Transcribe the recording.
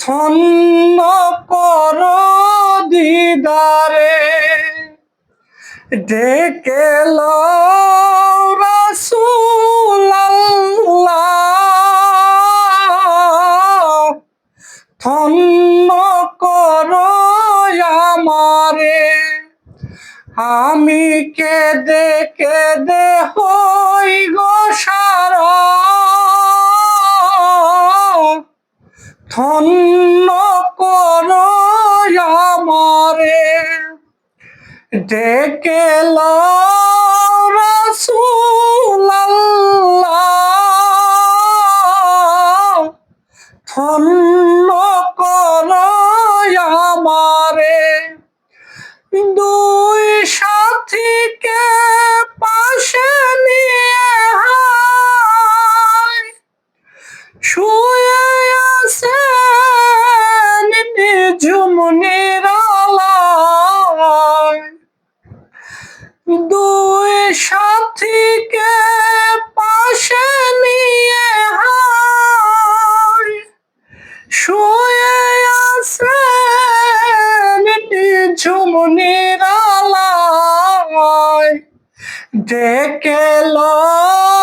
ধন্য কর দিদারে। ডেকে ধন্য কর আমারে। আমি কেঁদে কেঁদে হই গো ধন্য কর আমারে। ডেকে ধন্য কর আমারে। দুই সাথীকে পাশে নিয়ে হার শুয়ে আছেন ঝুমনির আলায়। ডেকে লো রাসূল